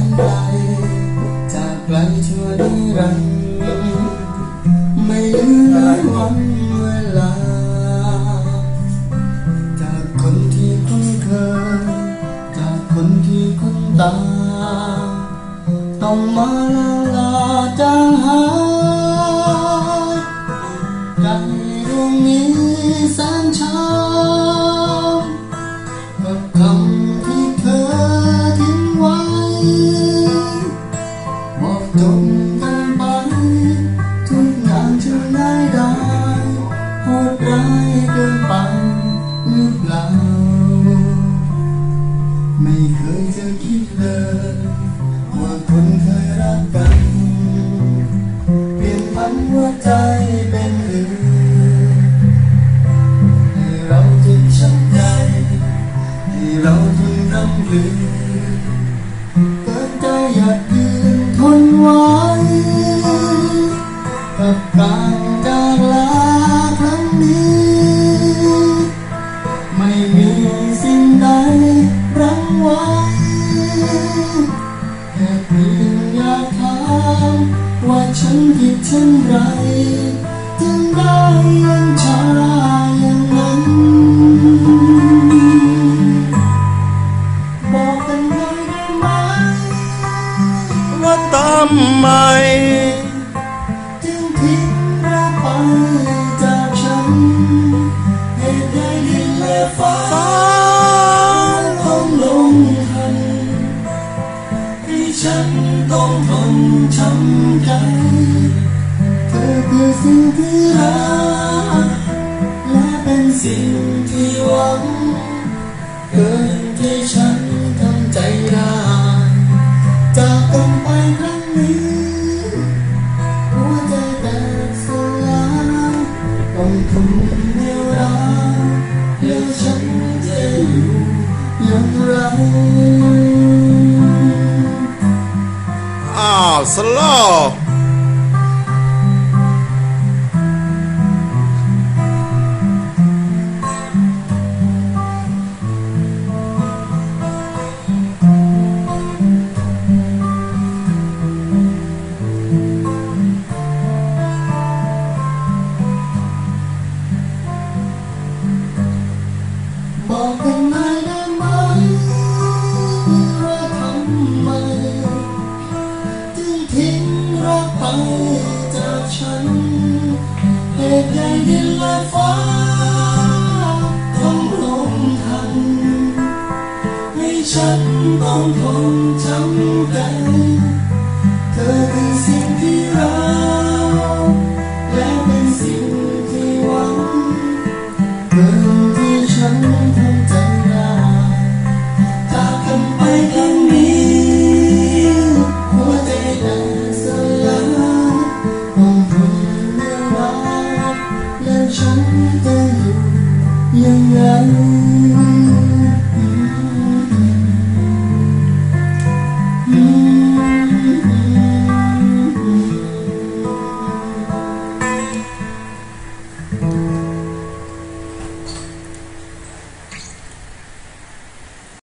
นไกล จากไกลชั่วนิรันดร์ไม่ลืมเลยวันเวลา จากคนที่คุ้นเคย จากคนที่คุ้นตา ต้องมาลาลา ร้ายเกินไปหรือเปล่า ไม่เคยจะคิดเลย ว่าคนเคยรักกัน เปลี่ยนพันหัวใจเป็นอื่นให้เราจึงช้ำใจ ให้เราจึงรำลึกเกิดใจอยากยืนทนไว้กับการ สิ่งใดรั้งไว้แค่เพียงอยากถามว่าฉันผิดเช่นไรจึงได้ยังชา ช้ำใจ เธอคือสิ่งที่รัก และเป็นสิ่งที่หวัง เกินที่ฉันทำใจได้จากกันไปครั้งนี้ หัวใจแตกสลายต้องทุน อ้า จากฉันเหตุใดดินและฟ้าต้องลงทันให้ฉันต้องทนช้ำใจ 真的有缘